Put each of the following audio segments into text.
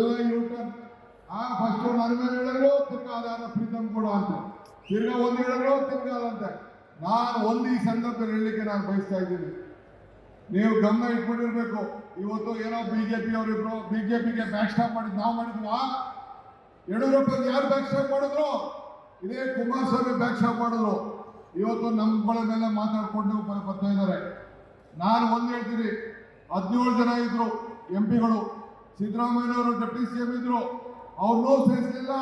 ಎಲ್ಲ ಯೂಟರ್ನ್ ಆ ಫಸ್ಟ್ ನನ್ನ ಮೇಲೆ ಹೇಳಿದ್ರು ತಿರ್ಗಾ ಅದಾರ ಪ್ರೀತಮ್ ಕೂಡ ಅಂತ ತಿರ್ಗಾ ಒಂದು ಹೇಳಿದ್ರು ತಿರ್ಗಾ ಅದಂತೆ ನಾನು ಒಂದು ಈ ಸಂದರ್ಭದಲ್ಲಿ ಹೇಳಲಿಕ್ಕೆ ನಾನು ಬಯಸ್ತಾ ಇದ್ದೀನಿ. ನೀವು ಗಮನ ಇಟ್ಕೊಂಡಿರ್ಬೇಕು. ಇವತ್ತು ಏನೋ ಬಿಜೆಪಿ ಅವರಿಬ್ರು ಬಿಜೆಪಿಗೆ ಬ್ಯಾಕ್ ಸ್ಟಾಪ್ ಮಾಡಿದ್, ನಾವು ಮಾಡಿದ್ವಾ? ಯಡಿಯೂರಪ್ಪ ಯಾರು ಬ್ಯಾಕ್ ಸ್ಟಾಪ್ ಮಾಡಿದ್ರು? ಇದೇ ಕುಮಾರಸ್ವಾಮಿ ಬ್ಯಾಕ್ ಸ್ಟಾಪ್ ಮಾಡಿದ್ರು. ಇವತ್ತು ನಮ್ಗಳ ಮೇಲೆ ಮಾತಾಡ್ಕೊಂಡು ಬರ್ತಾ ಇದ್ದಾರೆ. ನಾನು ಒಂದು ಹೇಳ್ತೀನಿ, ಹದಿನೇಳು ಜನ ಇದ್ರು ಎಂ ಪಿಗಳು ಸಿದ್ದರಾಮಯ್ಯನವರು ಡೆಪ್ಟಿ ಸಿ ಎಂ ಇದ್ರು ಅವ್ರನ್ನೂ ಸೇರಿಸಲಿಲ್ಲ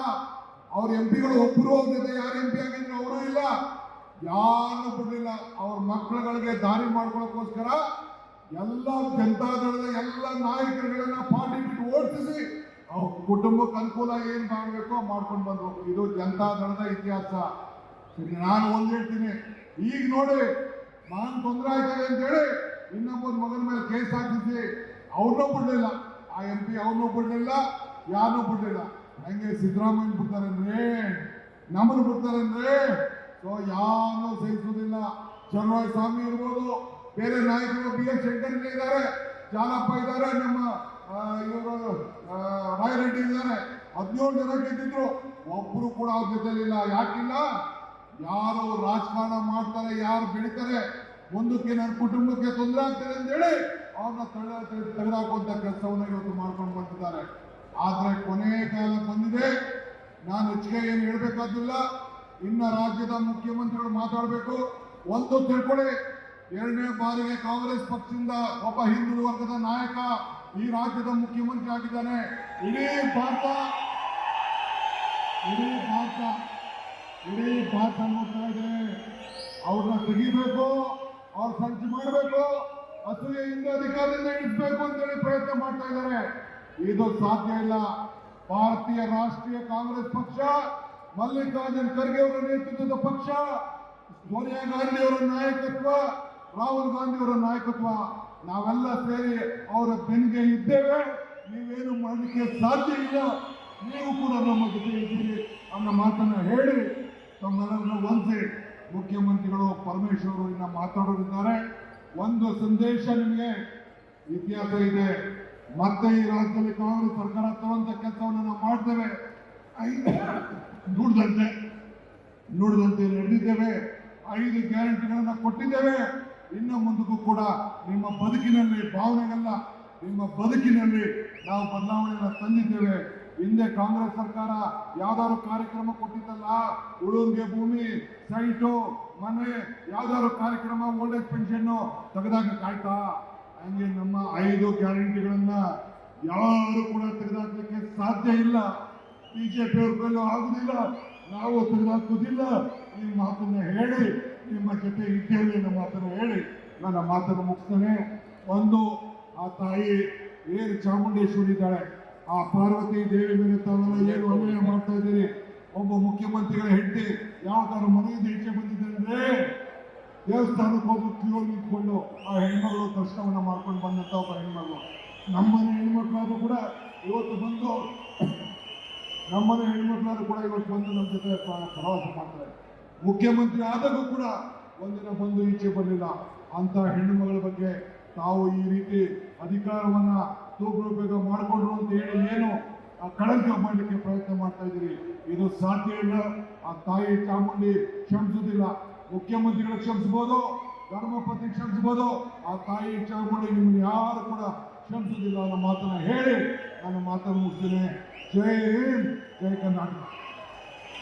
ಅವ್ರ ಎಂ ಪಿಗಳು ಒಬ್ಬರು ಅವ್ರ ಜೊತೆ ಯಾರು ಎಂ ಪಿ ಆಗಿದ್ರು ಅವರು ಇಲ್ಲ. ಯಾರನ್ನೂ ಬಿಡಲಿಲ್ಲ. ಅವ್ರ ಮಕ್ಕಳುಗಳಿಗೆ ದಾರಿ ಮಾಡ್ಕೊಳ್ಳೋಕ್ಕೋಸ್ಕರ ಎಲ್ಲ ಜನತಾದಳದ ಎಲ್ಲ ನಾಯಕರುಗಳನ್ನ ಪಾರ್ಟಿ ಬಿಟ್ಟು ಓಡಿಸಿ ಅವ್ರ ಕುಟುಂಬಕ್ಕೆ ಅನುಕೂಲ ಏನು ಮಾಡಬೇಕೋ ಮಾಡ್ಕೊಂಡು ಬಂದ್ರು. ಇದು ಜನತಾದಳದ ಇತಿಹಾಸ. ಸರಿ, ನಾನು ಒಂದ್ ಹೇಳ್ತೀನಿ. ಈಗ ನೋಡಿ ನಾನು ತೊಂದರೆ ಆಗ್ತದೆ ಅಂತ ಹೇಳಿ ಇನ್ನೊಬ್ಬನ ಮಗನ ಮೇಲೆ ಕೇಸ್ ಹಾಕಿದ್ದೆ ಅವ್ರನ್ನೂ ಬಿಡ್ಲಿಲ್ಲ. ಆ ಎಂ ಪಿ ಅವನು ಬಿಡಲಿಲ್ಲ, ಯಾರನ್ನೂ ಬಿಡಲಿಲ್ಲ. ಹಂಗೆ ಸಿದ್ದರಾಮಯ್ಯ ಬಿಡ್ತಾರಂದ್ರೆ ನಮ್ಮನ್ನು ಬಿಡ್ತಾರಂದ್ರೆ ಸೊ ಯಾರನ್ನೂ ಸಹಿಸುವುದಿಲ್ಲ. ಚನ್ನರಾಯ ಸ್ವಾಮಿ ಇರ್ಬೋದು, ಬೇರೆ ನಾಯಕರು ಬಿ ಎಸ್ ಶಂಕರ್ ಇದ್ದಾರೆ ಜಾಲಪ್ಪ ಇದ್ದಾರೆ, ನಮ್ಮ ಇವರು ರಾಯರೆಡ್ಡಿ ಇದ್ದಾರೆ. ಹದಿನೇಳು ಜನ ಗೆದ್ದಿದ್ರು ಒಬ್ಬರು ಕೂಡ ಅವ್ರ ಜೊತೆಲಿಲ್ಲ. ಯಾಕಿಲ್ಲ? ಯಾರು ರಾಜಕಾರಣ ಮಾಡ್ತಾರೆ, ಯಾರು ಬೆಳಿತಾರೆ, ಮುಂದಕ್ಕೆ ನನ್ನ ಕುಟುಂಬಕ್ಕೆ ತೊಂದರೆ ಆಗ್ತದೆ ಅಂತೇಳಿ ಅವ್ರನ್ನ ತಳ್ಳ ತೆಗೆದಾಕುವಂತ ಕೆಲಸವನ್ನು ಇವತ್ತು ಮಾಡ್ಕೊಂಡು ಬಂದಿದ್ದಾರೆ. ಆದ್ರೆ ಕೊನೆ ಕಾಲ ಬಂದಿದೆ. ನಾನು ಹೆಚ್ಚಿಗೆ ಏನು ಹೇಳ್ಬೇಕಾದಿಲ್ಲ ಇನ್ನ ರಾಜ್ಯದ ಮುಖ್ಯಮಂತ್ರಿಗಳು ಮಾತಾಡಬೇಕು. ಒಂದು ತಿಳ್ಕೊಳ್ಳಿ ಎರಡನೇ ಬಾರಿಗೆ ಕಾಂಗ್ರೆಸ್ ಪಕ್ಷದಿಂದ ಒಬ್ಬ ಹಿಂದುಳಿದ ವರ್ಗದ ನಾಯಕ ಈ ರಾಜ್ಯದ ಮುಖ್ಯಮಂತ್ರಿ ಆಗಿದ್ದಾನೆ. ಇಡೀ ಭಾರತ ಇಡೀ ಭಾರತ ಇಡೀ ಭಾರತ ನೋಡ್ತಾ ಇದೆ ಅವ್ರನ್ನ ತೆಗಿಬೇಕು, ಅವ್ರ ಸಂಚು ಮಾಡಬೇಕು. ಅಸೂಯೆಯಿಂದ ಅಧಿಕಾರದಿಂದ ಇಳಿಸಬೇಕು ಅಂತೇಳಿ ಪ್ರಯತ್ನ ಮಾಡ್ತಾ ಇದ್ದಾರೆ. ಇದು ಸಾಧ್ಯ ಇಲ್ಲ. ಭಾರತೀಯ ರಾಷ್ಟ್ರೀಯ ಕಾಂಗ್ರೆಸ್ ಪಕ್ಷ, ಮಲ್ಲಿಕಾರ್ಜುನ್ ಖರ್ಗೆ ಅವರ ನೇತೃತ್ವದ ಪಕ್ಷ, ಸೋನಿಯಾ ಗಾಂಧಿ ಅವರ ನಾಯಕತ್ವ, ರಾಹುಲ್ ಗಾಂಧಿ ಅವರ ನಾಯಕತ್ವ. ನಾವೆಲ್ಲ ಸೇರಿ ಅವರ ಬೆನ್ನಿಗೆ ಇದ್ದೇವೆ. ನೀವೇನು ಮಾಡಲಿಕ್ಕೆ ಸಾಧ್ಯ ಇಲ್ಲ. ನೀವು ಕೂಡ ನಮ್ಮ ಜೊತೆ ಇದ್ದೀರಿ ಅನ್ನೋ ಮಾತನ್ನ ಹೇಳಿ ತಮ್ಮೆಲ್ಲರನ್ನ ಒಂದ್ಸಿ ಮುಖ್ಯಮಂತ್ರಿಗಳು ಪರಮೇಶ್ವರ್ ಇನ್ನ ಮಾತಾಡೋರಿದ್ದಾರೆ. ಒಂದು ಸಂದೇಶ ನಿಮಗೆ ಇತಿಹಾಸ ಇದೆ. ಮತ್ತೆ ಈ ರಾಜ್ಯದಲ್ಲಿ ಕಾಂಗ್ರೆಸ್ ಸರ್ಕಾರ ತರುವಂತ ಕೆಲಸವನ್ನು ನಾವು ಮಾಡ್ತೇವೆ. ನುಡಿದಂತೆ ನುಡಿದಂತೆ ನಡೆದಿದ್ದೇವೆ. ಐದು ಗ್ಯಾರಂಟಿಗಳನ್ನು ಕೊಟ್ಟಿದ್ದೇವೆ. ಇನ್ನು ಮುಂದಕ್ಕೂ ಕೂಡ ನಿಮ್ಮ ಬದುಕಿನಲ್ಲಿ ಭಾವನೆಗಲ್ಲ ನಿಮ್ಮ ಬದುಕಿನಲ್ಲಿ ನಾವು ಬದಲಾವಣೆಯನ್ನು ತಂದಿದ್ದೇವೆ. ಹಿಂದೆ ಕಾಂಗ್ರೆಸ್ ಸರ್ಕಾರ ಯಾವ್ದಾದ್ರು ಕಾರ್ಯಕ್ರಮ ಕೊಟ್ಟಿದ್ದಲ್ಲ ಉಳುವಿಗೆ ಭೂಮಿ, ಸೈಟು, ಮನೆ, ಯಾವ್ದಾದ್ರು ಕಾರ್ಯಕ್ರಮ, ಓಲ್ಡ್ ಏಜ್ ಪೆನ್ಷನ್ ತೆಗೆದಾಗ ಕಾಯ್ತಾ? ಹಂಗೆ ನಮ್ಮ ಐದು ಗ್ಯಾರಂಟಿಗಳನ್ನ ಯಾರು ಕೂಡ ತೆಗೆದಾಕ್ಲಿಕ್ಕೆ ಸಾಧ್ಯ ಇಲ್ಲ. ಬಿಜೆಪಿ ಅವ್ರ ಕೈಲೂ ಆಗುದಿಲ್ಲ. ನಾವು ತೆಗೆದಾಕುವುದಿಲ್ಲ ಈ ಮಾತನ್ನ ಹೇಳಿ, ನಿಮ್ಮ ಜೊತೆ ಇದ್ದೇವೆ ಅನ್ನೋ ಮಾತನ್ನು ಹೇಳಿ ನನ್ನ ಮಾತನ್ನು ಮುಗಿಸ್ತೇನೆ. ಒಂದು, ಆ ತಾಯಿ ಏನು ಚಾಮುಂಡೇಶ್ವರಿ ಇದ್ದಾಳೆ. ಆ ಪಾರ್ವತಿ ದೇವಿ ಮೇಲೆ ತಾವೆಲ್ಲ ಏನು ಅನ್ಯಾಯ ಮಾಡ್ತಾ ಇದ್ದೀರಿ. ಒಬ್ಬ ಮುಖ್ಯಮಂತ್ರಿಗಳ ಹೆಂಡತಿ ಯಾವ್ದಾದ್ರು ಮನೆಯಿಂದ ಈಚೆ ಅಂದ್ರೆ ದೇವಸ್ಥಾನಕ್ಕೆ ಹೋಗಿ ಕ್ಯೂ ನಿಂತ್ಕೊಂಡು ಆ ಹೆಣ್ಮಗಳು ದರ್ಶನವನ್ನು ಮಾಡ್ಕೊಂಡು ಬಂದಂತ ಒಬ್ಬ ಹೆಣ್ಮಗಳು. ನಮ್ಮನೆ ಹೆಣ್ಮಕ್ಳಾದ್ರೂ ಕೂಡ ಇವತ್ತು ಬಂದು ನಮ್ಮನೆ ಹೆಣ್ಮಕ್ಳಾದ್ರೂ ಕೂಡ ಇವತ್ತು ಬಂದು ನಮ್ಮ ಜೊತೆ ಪ್ರ- ಪ್ರವಾಸ ಮಾಡ್ತಾರೆ. ಮುಖ್ಯಮಂತ್ರಿ ಆದಾಗೂ ಕೂಡ ಒಂದಿನ ಬಂದು ಈಚೆ ಬರಲಿಲ್ಲ. ಅಂತ ಹೆಣ್ಣುಮಗಳ ಬಗ್ಗೆ ತಾವು ಈ ರೀತಿ ಅಧಿಕಾರವನ್ನ ದುರುಪಯೋಗ ಮಾಡಿಕೊಂಡ್ರು ಅಂತ ಹೇಳಿ ಏನು ಕಳಂಕ ಮಾಡಲಿಕ್ಕೆ ಪ್ರಯತ್ನ ಮಾಡ್ತಾ ಇದ್ದೀರಿ. ಇದು ಸಾಧ್ಯ ಇಲ್ಲ. ಆ ತಾಯಿ ಚಾಮುಂಡಿ ಕ್ಷಮಿಸುವುದಿಲ್ಲ. ಮುಖ್ಯಮಂತ್ರಿಗಳು ಕ್ಷಮಿಸ್ಬೋದು ಧರ್ಮಪತಿ ಕ್ಷಮಿಸ್ಬೋದು ಆ ತಾಯಿ ಚಾಮುಂಡಿ ನಿಮ್ಮನ್ನು ಯಾರು ಕೂಡ ಕ್ಷಮಿಸುವುದಿಲ್ಲ ಅನ್ನೋ ಮಾತನ್ನ ಹೇಳಿ ನನ್ನ ಮಾತನ್ನು ಮುಗಿಸ್ತೇನೆ. ಜೈ ಹಿಂದ್, ಜೈ ಕರ್ನಾಟಕ.